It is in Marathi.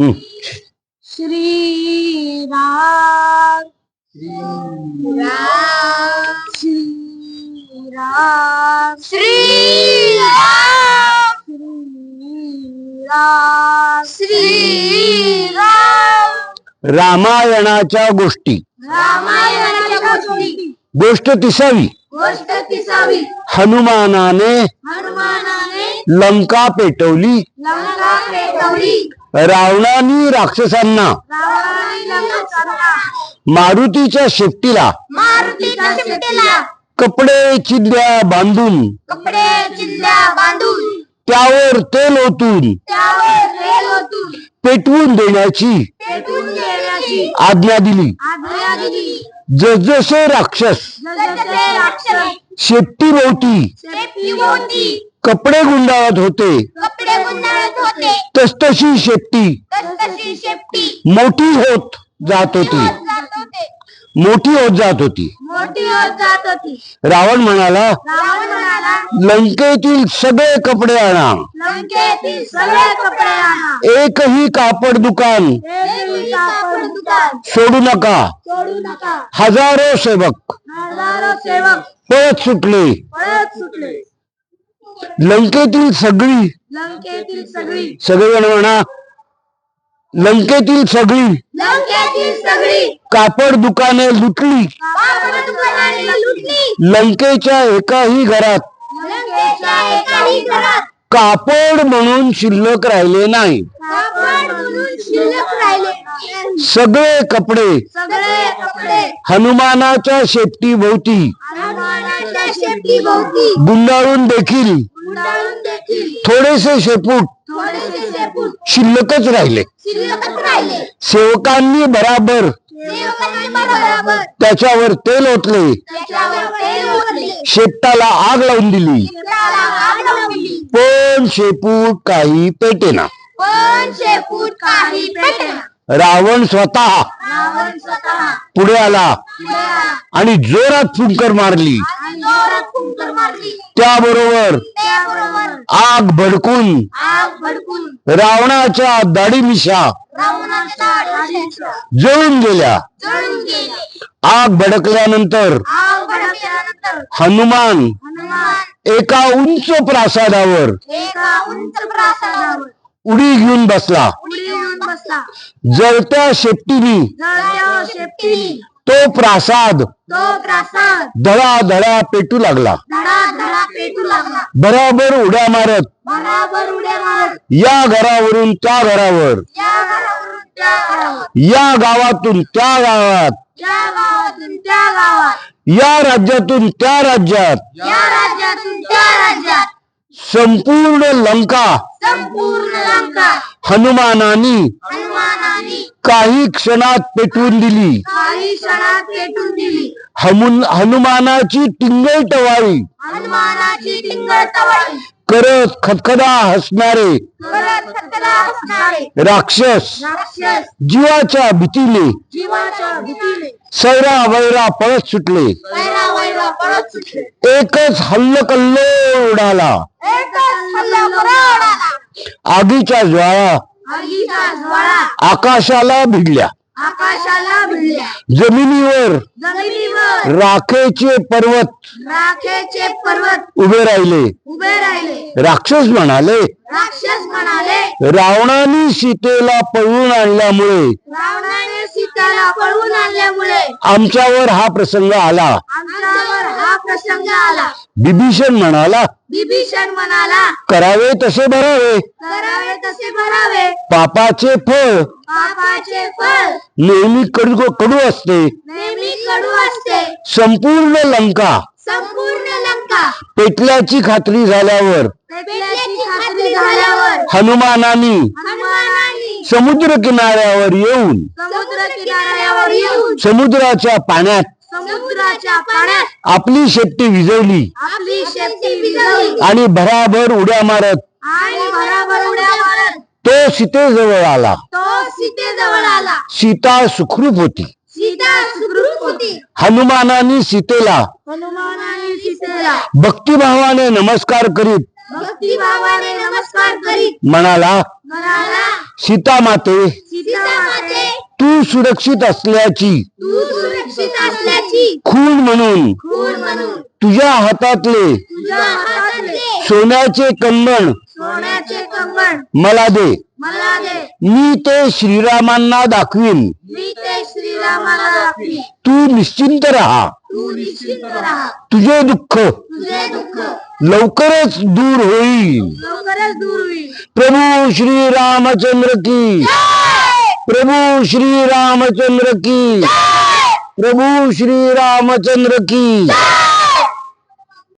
श्री राम राम श्री राम. श्री राम. श्री राम. श्री राम. रामायणाच्या गोष्टी. रामायणाच्या गोष्टी. गोष्ट तिसावी. गोष्ट तिसावी. हनुमानाने हनुमानाने लंका पेटवली. रावणाने राक्षसांना. मारुतीच्या शेपटीला कपडे चिंध्या बांधून. त्यावर तेल ओतून. पेटवून देण्याची आज्ञा दिली. जसजसे राक्षस शेपटी भोवती. कपडे गुंडाळत होते. कपडे गुंडाळत होते. तसतशी शेपटी. मोठी होत जात होती. मोठी होत जात होती. मोठी होत जात होती. रावण म्हणाला लंकेतील सगळे कपडे आणा. एकही कापड दुकान. एकही कापड दुकान. सोडू नका. हजारो सेवक. पळत सुटले. लंकेतील सगळी. लंकेतील सगळी. सगळेजण म्हणा. लंकेतील सगळी. लंकेतील सगळी. कापड दुकाने लुटली. कापड दुकानाने लुटली. लंकेच्या एकाही घरात. लंकेच्या एकाही घरात. कापड म्हणून शिल्लक राहिले नाही. सगळे कपडे हनुमानाच्या शेपटी भोवती. गुंडाळून देखील. थोडेसे शेपूट. शिल्लकच राहिले. सेवकांनी बरोबर. त्याच्यावर तेल ओतले. शेपटाला आग लावून दिली. पण शेपूट काही पेटेना. पण शेपूट काही पेटेना. रावण स्वतः पुढे आला. आणि जोरात फुंकर मारली. त्याबरोबर आग भडकून रावणाच्या दाढी मिशा जळून गेल्या. आग भडकल्यानंतर हनुमान एका उंच प्रासादावर उडी घेऊन बसला. उडी येऊन बसला. जळत्या शेपटीनी. जळत्या शेपटीने. तो प्रासाद. तो प्रासाद. धडा धडा पेटू लागला. धडा धडा पेटू लागला. बराबर उड्या मारत. बराबर उड्या मारत. या घरावरून त्या घरावर. या घरावरून त्या घरावर. या गावातून त्या गावात. या गावातून त्या गावात. या राज्यातून त्या राज्यात. या राज्यातून त्या राज्यात. संपूर्ण लंका संपूर्ण लंका हनुमानानी हनुमानाने काही क्षणात पेटवून दिली. काही क्षणात पेटून दिली. हमुन हनुमानाची टिंगल टवाळी. हनुमानाची टिंगल तवाळी करत खदखदा हसणारे. राक्षस. जीवाच्या भीतीने. सैरा वैरा पळत सुटले. एकच हल्लकल्लो उडाला. आगीच्या ज्वाळा. आगीचा ज्वाळा. आकाशाला भिडल्या. आकाशाला भिडल्या जमिनीवर जमिनीवर. राखेचे पर्वत राखेचे पर्वत. उभे राहिले. उभे राहिले. राक्षस म्हणाले. राक्षस म्हणाले. रावणाने सीतेला पळवून आणल्यामुळे रावणाने सीताला पळवून आणल्यामुळे आमच्यावर हा प्रसंग आला. आमच्यावर हा प्रसंग आला. बिभीषण म्हणाला विभीषण म्हणाला करावे तसे भरावे. करावे तसे भरावे. पापाचे फळ. पापाचे फळ. नेहमी कडू कडू असते. नेहमी कडू असते. संपूर्ण लंका. संपूर्ण लंका. पेटल्याची खात्री झाल्यावर. पेटल्याची खात्री झाल्यावर. हनुमानानी. हनुमानाने. समुद्र किनाऱ्यावर येऊन समुद्र किनाऱ्यावर येऊन समुद्राच्या पाण्यात समुद्राच्या पाण्यात आपली शेपटी विजवली. आपली शेपटी विजवली. आणि भराभर उड्या मारत आणि बराबर उड्या मारत तो सीतेजवळ आला. तो सीतेजवळ आला. सीता सुखरूप होती. सीता सुखरूप होती. हनुमानाने सीतेला हनुमानाने सीतेला भक्तिभावाने नमस्कार करीत भक्तिभावाने नमस्कार करीत म्हणाला म्हणाला सीता माते तू सुरक्षित असल्याची. खूण म्हणून. तुझ्या हातातले सोन्याचे कंगण कंगण. मला दे. मी ते श्रीरामांना दाखवीन. तू निश्चिंत राहा. तुझे दुःख तुझे दुःख लवकरच दूर होईल. लवकरच दूर होईल. प्रभू श्री रामचंद्र की. प्रभू श्री रामचंद्र की. प्रभू श्री रामचंद्र की.